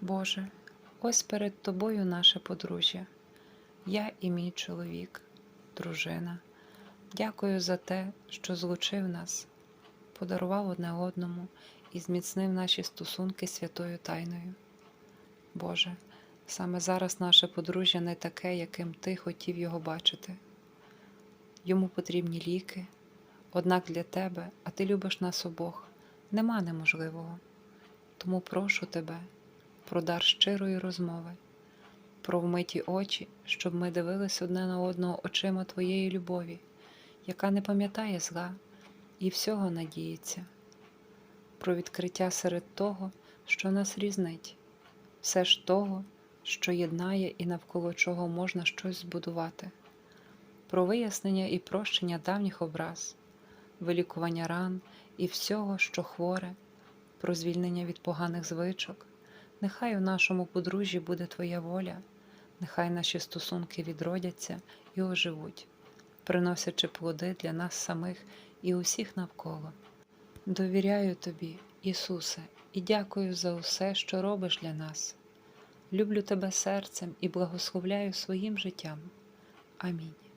Боже, ось перед Тобою наше подружжя, я і мій чоловік, дружина. Дякую за те, що злучив нас, подарував одне одному і зміцнив наші стосунки святою тайною. Боже, саме зараз наше подружжя не таке, яким Ти хотів його бачити. Йому потрібні ліки, однак для Тебе, а Ти любиш нас обох, нема неможливого. Тому прошу Тебе про дар щирої розмови, про вмиті очі, щоб ми дивились одне на одного очима Твоєї любові, яка не пам'ятає зла і всього надіється, про відкриття серед того, що нас різнить, все ж того, що єднає і навколо чого можна щось збудувати, про вияснення і прощення давніх образ, вилікування ран і всього, що хворе, про звільнення від поганих звичок. Нехай у нашому подружжі буде Твоя воля, нехай наші стосунки відродяться і оживуть, приносячи плоди для нас самих і усіх навколо. Довіряю Тобі, Ісусе, і дякую за усе, що робиш для нас. Люблю Тебе серцем і благословляю своїм життям. Амінь.